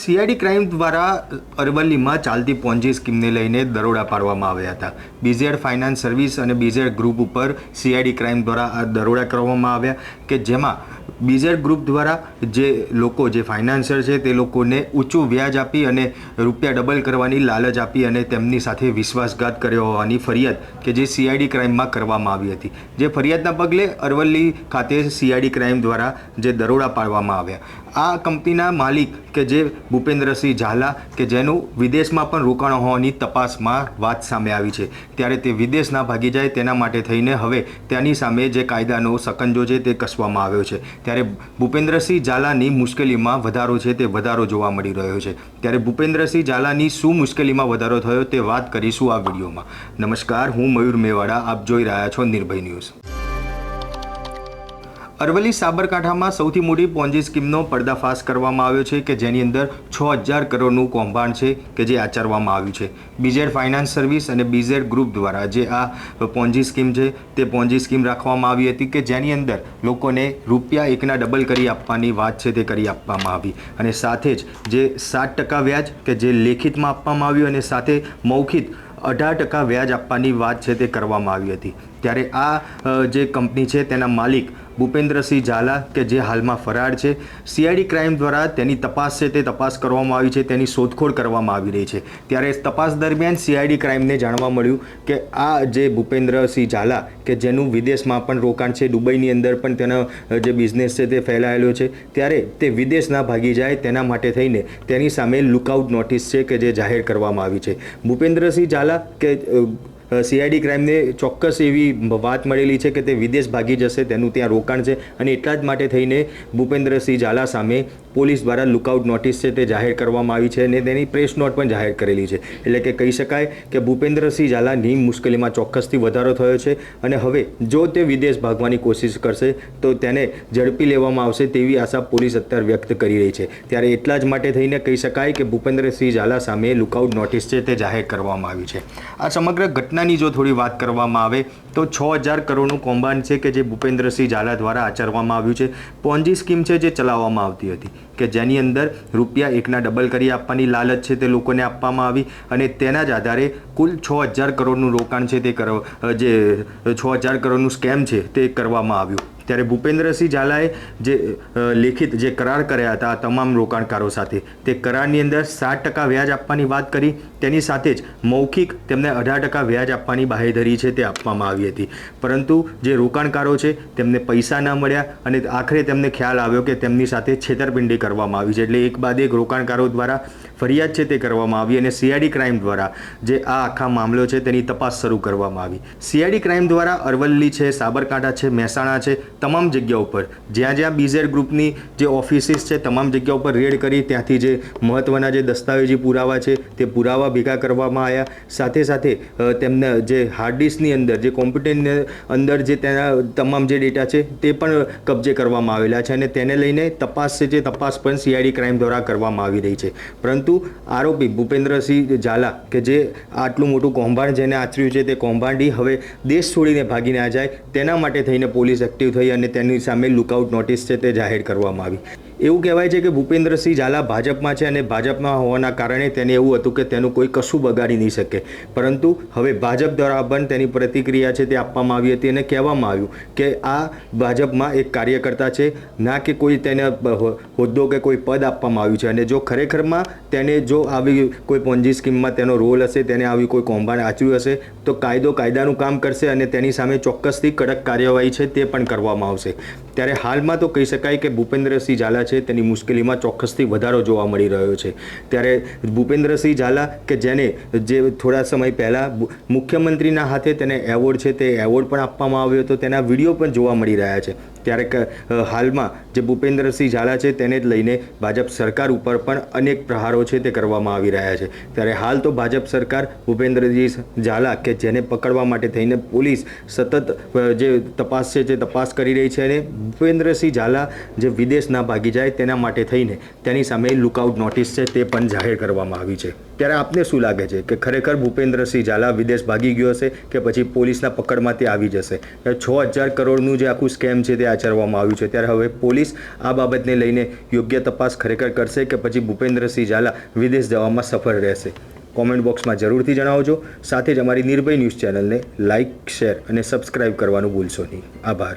CID crime દ્વારા અરવલ્લીમાં ચાલતી Ponzi સ્કીમને લઈને દરોડા પાડવામાં આવ્યા હતા. બીઝેડ ફાઇનાન્સ સર્વિસ અને બીઝેડ ગ્રુપ ઉપર સીઆઈડી ક્રાઇમ દ્વારા આ દરોડા કરવામાં આવ્યા કે જેમાં બીઝેડ ગ્રુપ દ્વારા જે લોકો, જે ફાઇનાન્સર છે તે લોકોને ઊંચું વ્યાજ આપી અને રૂપિયા ડબલ કરવાની લાલચ આપી અને તેમની સાથે વિશ્વાસઘાત કર્યો હોવાની ફરિયાદ કે જે સીઆઈડી ક્રાઇમમાં કરવામાં આવી હતી. જે ફરિયાદના પગલે અરવલ્લી ખાતે સીઆઈડી ક્રાઇમ દ્વારા જે દરોડા પાડવામાં આવ્યા. આ કંપનીના માલિક કે જે ભૂપેન્દ્રસિંહ ઝાલા કે જેનું વિદેશમાં પણ રોકાણ હોવાની તપાસમાં વાત સામે આવી છે. ત્યારે તે વિદેશ ના ભાગી જાય તેના માટે થઈને હવે તેની સામે જે કાયદાનો સકંજો છે તે કસવામાં આવ્યો છે. ત્યારે ભૂપેન્દ્રસિંહ ઝાલાની મુશ્કેલીમાં વધારો છે તે વધારો જોવા મળી રહ્યો છે. ત્યારે ભૂપેન્દ્રસિંહ ઝાલાની શું મુશ્કેલીમાં વધારો થયો તે વાત કરીશું આ વિડીયોમાં. નમસ્કાર, હું મયુર મેવાડા, આપ જોઈ રહ્યા છો નિર્ભય ન્યૂઝ. અરવલ્લી સાબરકાંઠામાં સૌથી મોટી પોન્જી સ્કીમનો પર્દાફાશ કરવામાં આવ્યો છે કે જેની અંદર છ હજાર કરોડનું કૌભાંડ છે કે જે આચરવામાં આવ્યું છે. બીઝેડ ફાઇનાન્સ સર્વિસ અને બીઝેડ ગ્રુપ દ્વારા જે આ પોન્જી સ્કીમ છે તે પોન્જી સ્કીમ રાખવામાં આવી હતી કે જેની અંદર લોકોને રૂપિયા એકના ડબલ કરી આપવાની વાત છે તે કરી આપવામાં આવી. અને સાથે જ જે સાત ટકા વ્યાજ કે જે લેખિતમાં આપવામાં આવ્યું અને સાથે મૌખિત અઢાર ટકા વ્યાજ આપવાની વાત છે તે કરવામાં આવી હતી. ત્યારે આ જે કંપની છે તેના માલિક ભૂપેન્દ્રસિંહ ઝાલા કે જે હાલમાં ફરાર છે સીઆઈડી ક્રાઇમ દ્વારા તેની તપાસ છે તે તપાસ કરવામાં આવી છે, તેની શોધખોળ કરવામાં આવી રહી છે. ત્યારે તપાસ દરમિયાન સીઆઈડી ક્રાઇમને જાણવા મળ્યું કે આ જે ભૂપેન્દ્રસિંહ ઝાલા કે જેનું વિદેશમાં પણ રોકાણ છે, દુબઈની અંદર પણ તેનો જે બિઝનેસ છે તે ફેલાયેલો છે, ત્યારે તે વિદેશના ભાગી જાય તેના માટે થઈને તેની સામે લુકઆઉટ નોટિસ છે કે જે જાહેર કરવામાં આવી છે. ભૂપેન્દ્રસિંહ ઝાલા કે સીઆઈડી ક્રાઇમને ચોક્કસ એવી વાત મળેલી છે કે તે વિદેશ ભાગી જશે, તેનું ત્યાં રોકાણ છે અને એટલા જ માટે થઈને ભૂપેન્દ્રસિંહ ઝાલા સામે પોલીસ દ્વારા લુકઆઉટ નોટિસ છે તે જાહેર કરવામાં આવી છે અને તેની પ્રેસ નોટ પણ જાહેર કરેલી છે. એટલે કે કહી શકાય કે ભૂપેન્દ્રસિંહ ઝાલાની મુશ્કેલીમાં ચોક્કસથી વધારો થયો છે અને હવે જો તે વિદેશ ભાગવાની કોશિશ કરશે, તો તેને ઝડપી લેવામાં આવશે તેવી આશા પોલીસ અત્યારે વ્યક્ત કરી રહી છે. ત્યારે એટલા જ માટે થઈને કહી શકાય કે ભૂપેન્દ્રસિંહ ઝાલા સામે લુકઆઉટ નોટિસ છે તે જાહેર કરવામાં આવી છે. આ સમગ્ર ઘટનાની જો થોડી વાત કરવામાં આવે, તો છ હજાર કરોડનું કૌભાંડ છે કે જે ભૂપેન્દ્રસિંહ ઝાલા દ્વારા આચરવામાં આવ્યું છે. પોન્જી સ્કીમ છે જે ચલાવવામાં આવતી હતી, કે જેની અંદર રૂપિયા એકના ડબલ કરી આપવાની લાલચ છે તે લોકોને આપવામાં આવી અને તેના જ આધારે કુલ છ હજાર કરોડનું રોકાણ છે તે કર જે છ હજાર કરોડનું સ્કેમ છે તે કરવામાં આવ્યું. ત્યારે ભૂપેન્દ્રસિંહ ઝાલાએ જે લેખિત જે કરાર કર્યા હતા આ તમામ રોકાણકારો સાથે, તે કરારની અંદર સાત ટકા વ્યાજ આપવાની વાત કરી, તેની સાથે જ મૌખિક તેમને અઢાર ટકા વ્યાજ આપવાની બાહેધરી છે તે આપવામાં આવી હતી. પરંતુ જે રોકાણકારો છે, તેમને પૈસા ન મળ્યા અને આખરે તેમને ખ્યાલ આવ્યો કે તેમની સાથે છેતરપિંડી કરવામાં આવી છે. એટલે એક બાદ એક રોકાણકારો દ્વારા ફરિયાદ છે તે કરવામાં આવી અને સીઆઈડી ક્રાઇમ દ્વારા જે આ આખા મામલો છે તેની તપાસ શરૂ કરવામાં આવી. સીઆઈડી ક્રાઇમ દ્વારા અરવલ્લી છે, સાબરકાંઠા છે, મહેસાણા છે તમામ જગ્યા ઉપર. જ્યાં જ્યાં બીઝેડ ગ્રુપની જે ઓફિસીસ છે, તમામ જગ્યા ઉપર રેડ કરી ત્યાંથી જે મહત્ત્વના જે દસ્તાવેજી પુરાવા છે, તે પુરાવા ભેગા કરવામાં આવ્યા. સાથે સાથે તેમના જે હાર્ડ અંદર, જે કોમ્પ્યુટરની અંદર જે તેના તમામ જે ડેટા છે, તે પણ કબજે કરવામાં આવેલા છે અને તેને લઈને તપાસ છે, જે તપાસ પણ સીઆઈડી ક્રાઇમ દ્વારા કરવામાં આવી રહી છે. પરંતુ આરોપી ભૂપેન્દ્રસિંહ ઝાલા, કે જે આટલું મોટું કૌભાંડ જેને આચર્યું છે, તે કૌભાંડી હવે દેશ છોડીને ભાગી ના જાય, તેના માટે થઈને પોલીસ એક્ટિવ થઈ અને તેની સામે લુકઆઉટ નોટિસ છે તે જાહેર કરવામાં આવી. એવું કહેવાય છે કે ભૂપેન્દ્રસિંહ ઝાલા ભાજપમાં છે અને ભાજપમાં હોવાના કારણે તેને એવું હતું કે તેનું કોઈ કશું બગાડી નહીં શકે. પરંતુ હવે ભાજપ દ્વારા પણ તેની પ્રતિક્રિયા છે તે આપવામાં આવી હતી અને કહેવામાં આવ્યું કે આ ભાજપમાં એક કાર્યકર્તા છે, ના કે કોઈ તેને હોદ્દો કે કોઈ પદ આપવામાં આવ્યું છે. અને જો ખરેખરમાં તેને જો આવી કોઈ પોન્જી સ્કીમમાં તેનો રોલ હશે, તેને આવી કોઈ કૌભાંડ આચર્યું હશે, તો કાયદો કાયદાનું કામ કરશે અને તેની સામે ચોક્કસથી કડક કાર્યવાહી છે તે પણ કરવામાં આવશે. ત્યારે હાલમાં તો કહી શકાય કે ભૂપેન્દ્રસિંહ ઝાલા છે, તેની મુશ્કેલીમાં ચોક્કસથી વધારો જોવા મળી રહ્યો છે. ત્યારે ભૂપેન્દ્રસિંહ ઝાલા કે જેને જે થોડા સમય પહેલાં મુખ્યમંત્રીના હાથે તેને એવોર્ડ છે, તે એવોર્ડ પણ આપવામાં આવ્યો હતો, તેના વીડિયો પણ જોવા મળી રહ્યા છે. ત્યારે હાલમાં જે ભૂપેન્દ્રસિંહ ઝાલા છે, તેને જ લઈને ભાજપ સરકાર ઉપર પણ અનેક પ્રહારો છે, તે કરવામાં આવી રહ્યા છે. ત્યારે હાલ તો ભાજપ સરકાર ભૂપેન્દ્રજી ઝાલા કે જેને પકડવા માટે થઈને પોલીસ સતત જે તપાસ છે તે તપાસ કરી રહી છે અને ભૂપેન્દ્રસિંહ ઝાલા જે વિદેશના ભાગી જાય તેના માટે થઈને તેની સામે લુકઆઉટ નોટિસ છે તે પણ જાહેર કરવામાં આવી છે. ત્યારે આપને શું લાગે છે કે ખરેખર ભૂપેન્દ્રસિંહ ઝાલા વિદેશ ભાગી ગયો હશે કે પછી પોલીસના પકડમાં તે આવી જશે? છ હજાર કરોડનું જે આખું સ્કેમ છે તે આચરવામાં આવ્યું છે. ત્યારે હવે પોલીસ આ બાબતને લઈને યોગ્ય તપાસ ખરેખર કરશે કે પછી ભૂપેન્દ્રસિંહ ઝાલા વિદેશ જવામાં સફળ રહેશે? કોમેન્ટ બોક્સમાં જરૂરથી જણાવજો. સાથે જ અમારી નિર્ભય ન્યૂઝ ચેનલને લાઇક શેર અને સબસ્ક્રાઇબ કરવાનું ભૂલશો નહીં. આભાર.